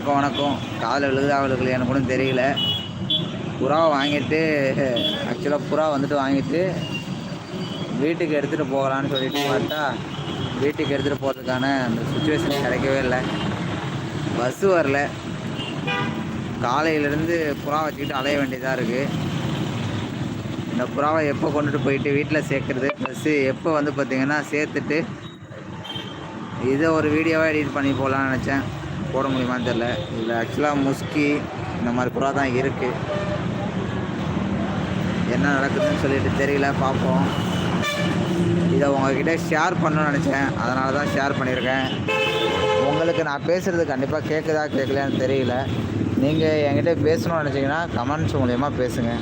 வணக்கம் வணக்கம். காதில் விழுகுதா விழுகல எனக்கு கூட தெரியல. புறாவை வாங்கிட்டு ஆக்சுவலாக புறா வந்துட்டு வாங்கிட்டு வீட்டுக்கு எடுத்துகிட்டு போகலான்னு சொல்லிட்டு பார்த்தா வீட்டுக்கு எடுத்துகிட்டு போகிறதுக்கான அந்த சுச்சுவேஷன் கிடைக்கவே இல்லை. பஸ்ஸு வரல. காலையிலேருந்து புறா வச்சுக்கிட்டு அலைய வேண்டியதாக இருக்குது இந்த புறாவை எப்போ கொண்டுட்டு போயிட்டு வீட்டில் சேர்க்குறது? ப்ளஸ்ஸு எப்போ வந்து பார்த்திங்கன்னா சேர்த்துட்டு இதை ஒரு வீடியோவாக எடிட் பண்ணி போகலான்னு நினச்சேன். போட முடியுமான்னு தெரில இதில் ஆக்சுவலாக முஸ்கி இந்த மாதிரி புறா தான் இருக்குது என்ன நடக்குதுன்னு சொல்லிட்டு தெரியல பார்ப்போம். இதை உங்ககிட்ட ஷேர் பண்ணணும்னு நினச்சேன். அதனால தான் ஷேர் பண்ணியிருக்கேன். உங்களுக்கு நான் பேசுகிறது கண்டிப்பாக கேட்குதா கேட்கலான்னு தெரியல. நீங்கள் என்கிட்ட பேசணும்னு நினச்சிங்கன்னா கமெண்ட்ஸ் மூலயமா பேசுங்க.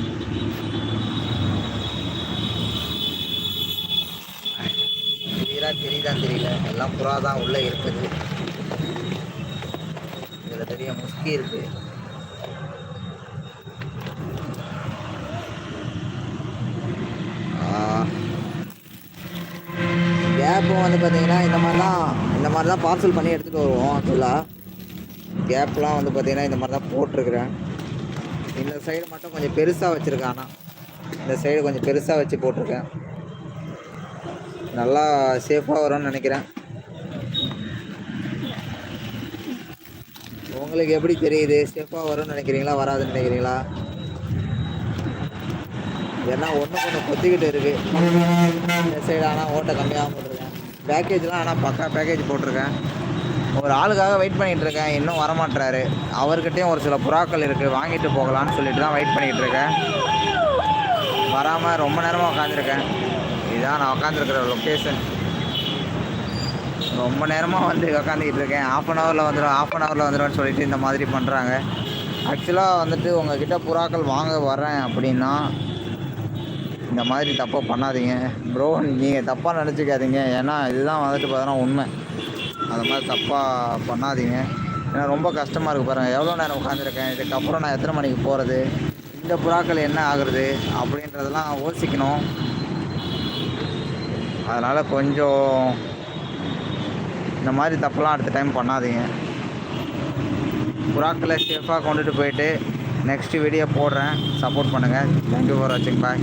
தெரியல தெரியல. எல்லாம் புறா தான் உள்ளே இருக்குது. இதில் பெரிய முஸ்கி இருக்குது கேப்பும் வந்து பார்த்தீங்கன்னா இந்த மாதிரி தான் இந்த மாதிரி தான் பார்சல் பண்ணி எடுத்துகிட்டு வருவோம் ஆக்சுவலாக கேப்லாம் வந்து பார்த்தீங்கன்னா இந்த மாதிரி தான் போட்டிருக்கிறேன். இந்த சைடு மட்டும் கொஞ்சம் பெருசாக வச்சுருக்கேன். ஆனால் இந்த சைடு கொஞ்சம் பெருசாக வச்சு போட்டிருக்கேன். நல்லா சேஃபாக வரும்னு நினைக்கிறேன். உங்களுக்கு எப்படி தெரியுது? சேஃபாக வரும்னு நினைக்கிறீங்களா? வராதுன்னு நினைக்கிறீங்களா? ஏன்னா ஒன்று கொஞ்சம் கொத்திக்கிட்டு இருக்குது இந்த சைடு ஆனால் ஓட்டை கம்மியாக போட்டிருக்கேன். பேக்கேஜ்லாம் ஆனால் பக்கா பேக்கேஜ் போட்டிருக்கேன். ஒரு ஆளுக்காக வெயிட் பண்ணிகிட்டு இருக்கேன். இன்னும் வரமாட்டுறாரு அவர்கிட்டயும் ஒரு சில புறாக்கள் இருக்குது வாங்கிட்டு போகலான்னு சொல்லிட்டு தான் வெயிட் பண்ணிகிட்டு இருக்கேன். வராமல் ரொம்ப நேரமாக உட்காந்துருக்கேன் இதுதான் நான் உட்காந்துருக்கிற லொக்கேஷன் ரொம்ப நேரமாக வந்து உட்காந்துக்கிட்டு இருக்கேன். ஆஃப் அன் ஹவரில் வந்துடும் ஆஃப் அன் ஹவரில் வந்துடும்னு சொல்லிட்டு இந்த மாதிரி பண்ணுறாங்க ஆக்சுவலாக வந்துட்டு உங்ககிட்ட புறாக்கள் வாங்க வரேன் அப்படின்னா இந்த மாதிரி தப்பாக பண்ணாதீங்க. ப்ரோ நீங்கள் தப்பாக நினச்சிக்காதீங்க. ஏன்னா இதுதான் வந்துட்டு பார்த்தோன்னா உண்மை. அந்த மாதிரி தப்பாக பண்ணாதீங்க. ஏன்னா ரொம்ப கஷ்டமாக இருக்குது பாருங்கள் எவ்வளோ நேரம் உட்காந்துருக்கேன் இதுக்கப்புறம் நான் எத்தனை மணிக்கு போகிறது இந்த புறாக்கள் என்ன ஆகுறது? அப்படின்றதெல்லாம் யோசிக்கணும். அதனால் கொஞ்சம் இந்த மாதிரி தப்பெல்லாம் அடுத்த டைம் பண்ணாதீங்க. புறாக்களை சேஃபாக கொண்டுட்டு போயிட்டு நெக்ஸ்ட் வீடியோ போடுறேன். சப்போர்ட் பண்ணுங்கள் தேங்க்யூ ஃபார் வாட்சிங் பாய்